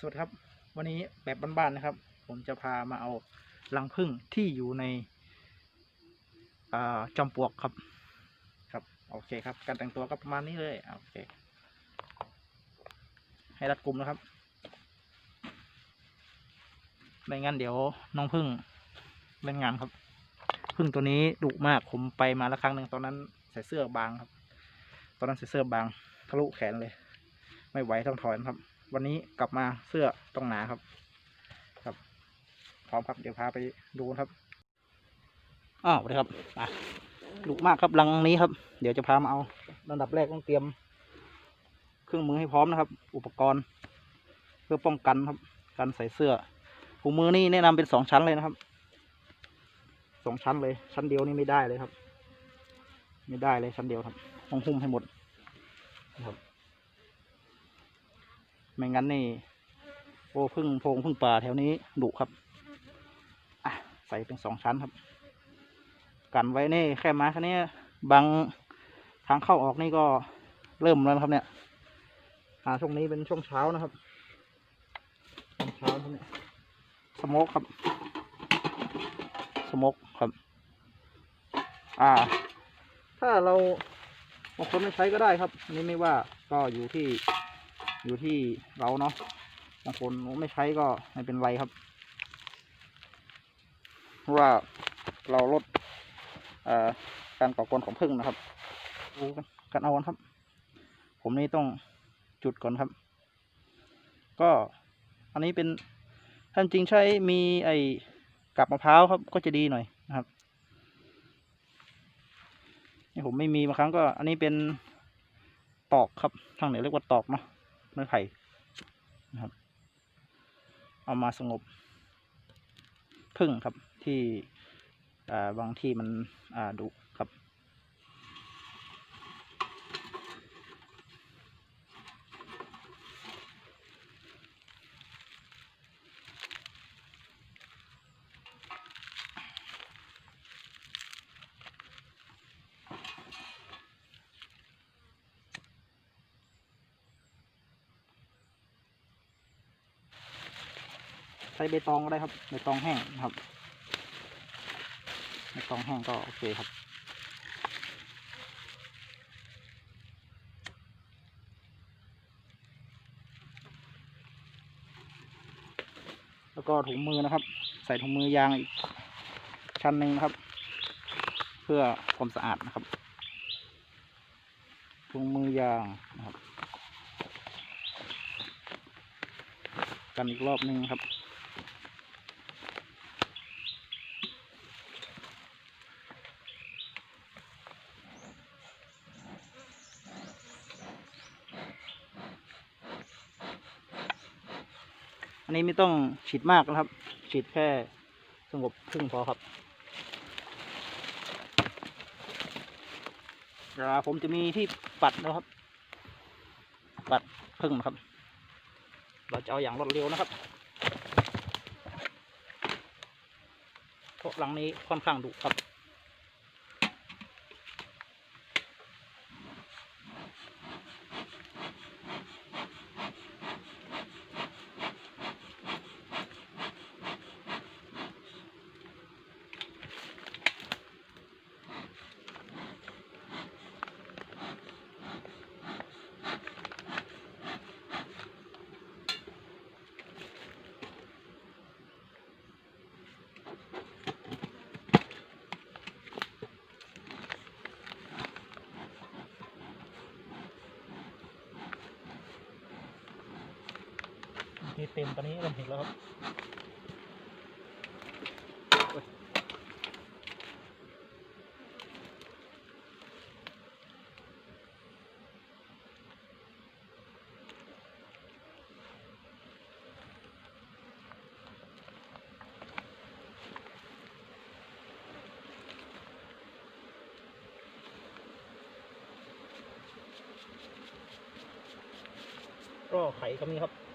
สวัสดีครับ วันนี้แบบบ้านๆนะครับ ผมจะพามาเอารังผึ้งที่อยู่ในอจอมปลวกครับ ครับ โอเคครับ การแต่งตัวก็ประมาณนี้เลยโอเค ให้รัดกลุ่มนะครับ ไม่งั้นเดี๋ยวน้องผึ้งเล่นงานครับผึ้งตัวนี้ดุมากผมไปมาแล้วครั้งหนึ่งตอนนั้นใส่เสื้อบางครับ ตอนนั้นใส่เสื้อบางทะลุแขนเลย ไม่ไหวต้องถอนครับ วันนี้กลับมาเสื้อต้องหนาครับ ครับพร้อมครับเดี๋ยวพาไปดูครับอ้าวสวัสดีครับอะดุมากครับรังนี้ครับ เดี๋ยวจะพามาเอาลำดับแรกต้องเตรียม เครื่องมือให้พร้อมนะครับ อุปกรณ์ เพื่อป้องกันครับ การใส่เสื้อถุงมือนี่แนะนำเป็นสองชั้นเลยนะครับสองชั้นเลย ชั้นเดียวนี่ไม่ได้เลยครับ ไม่ได้เลยชั้นเดียวครับต้องหุ้มให้หมดนะครับ ไม่งั้นนี่โอ้พึ่งโพงพึ่งป่าแถวนี้ดุครับอะใส่เป็นสองชั้นครับ กันไว้นี่แค่มาแค่นี้บางทางเข้าออกนี่ก็เริ่มแล้วครับเนี่ยอ่าช่วงนี้เป็นช่วงเช้านะครับช่วงเช้าครับเนี่ยสมกครับ สมกครับ อ่า ถ้าเราบางคนไม่ใช้ก็ได้ครับนนี้ไม่ว่าก็อยู่ที่ อยู่ที่เราเนาะบางคนไม่ใช้ก็ไม่เป็นไรครับเพราะว่าเราลดการก่อกวนของผึ้งนะครับดูกันเอาครับ ผมนี่ต้องจุดก่อนครับ ก็อันนี้เป็นท่านจริงใช้มีไอ้กับมะพร้าวครับ ก็จะดีหน่อยนะครับนี่ผมไม่มีบางครั้งก็ อันนี้เป็นตอกครับทางไหนเรียกว่าตอกเนาะ ไม้ไผ่นะครับ เอามาสงบพึ่งครับที่บางที่มันดุครับ ใช้ใบตองก็ได้ครับใบตองแห้งนะครับใบตองแห้งก็โอเคครับแล้วก็ถุงมือนะครับ ใส่ถุงมือยางอีกชั้นหนึ่งนะครับ เพื่อความสะอาดนะครับ ถุงมือยางนะครับ กันอีกรอบหนึ่งครับ นี้ไม่ต้องฉีดมากนะครับ ฉีดแค่สงบครึ่งพอครับเวลาผมจะมีที่ปัดนะครับ ปัดพึ่งนะครับ เราจะเอาอย่างรวดเร็วนะครับเพราะหลังนี้ค่อนข้างดุครับ ที่เต็มตอนนี้เริ่มเห็นแล้วครับโอ้ยก็ไข่ก็มีครับ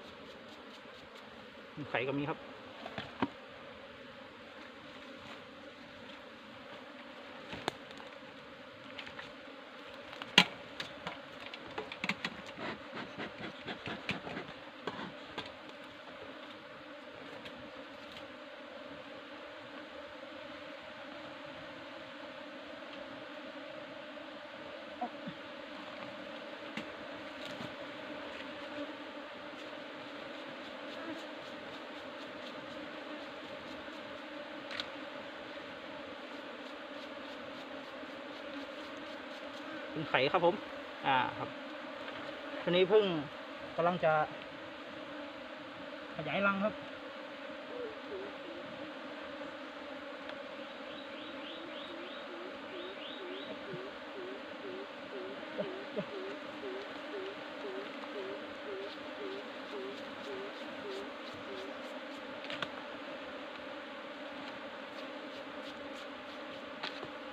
ไข่ก็มีครับ ไข่ครับผม อ่าครับทีนี้พึ่งกำลังจะ ขยายรังครับ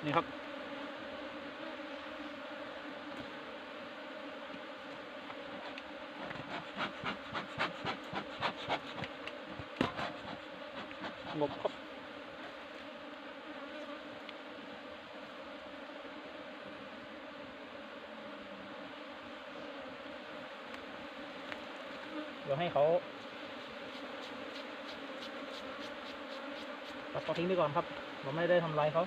นี่ครับ งบครับเดี๋ยวให้เขาตัดเขาทิ้งไปก่อนครับ เราไม่ได้ทำลายเขา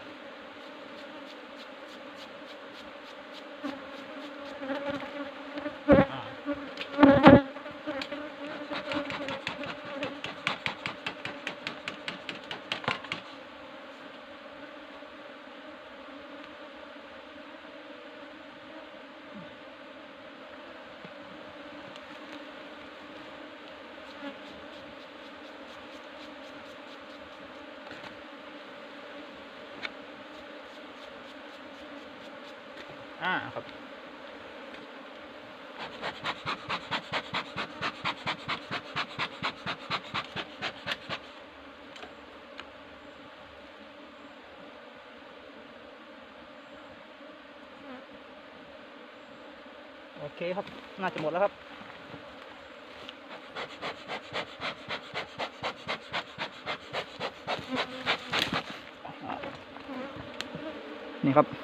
อ่าครับโอเคครับ น่าจะหมดแล้วครับนี่ครับ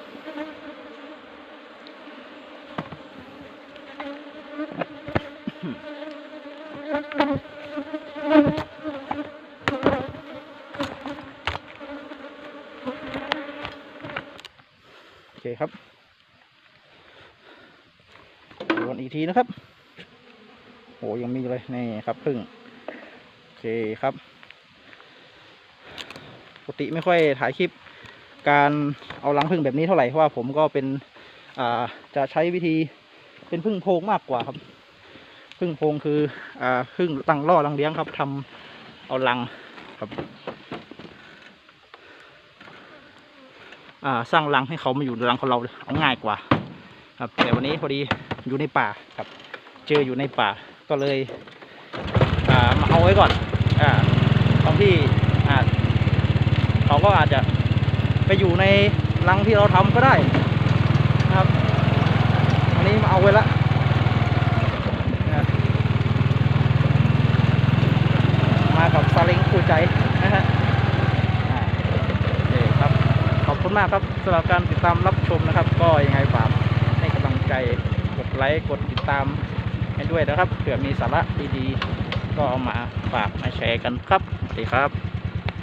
โอเคครับดูกันอีกทีนะครับโหยังมีเลยนี่ครับพึ่งโอเคครับปกติไม่ค่อยถ่ายคลิปการเอารังพึ่งแบบนี้เท่าไหร่เพราะว่าผมก็เป็นอ่าจะใช้วิธีเป็นพึ่งโพงมากกว่าครับ พึ่งโพงคืออ่าพึ่งตั้งล่อรังเลี้ยงครับทำเอารังครับอ่าสร้างรังให้เขามาอยู่ในรังของเราเอาง่ายกว่า ครับ แต่วันนี้พอดีอยู่ในป่าครับ เจออยู่ในป่าก็เลยอ่ามาเอาไว้ก่อนอ่าบางที่อ่าเขาก็อาจจะไปอยู่ในรังที่เราทำก็ได้นะครับ อันนี้มาเอาไว้ละมากับ ซาเล้งคู่ใจนะฮะโอเคครับ ขอบคุณมากครับสำหรับการติดตามรับชมนะครับ ก็ยังไงฝากให้กำลังใจกดไลค์กดติดตามให้ด้วยนะครับเผื่อมีสาระดีๆก็เอามาฝากมาแชร์กันครับสวัสดีครับ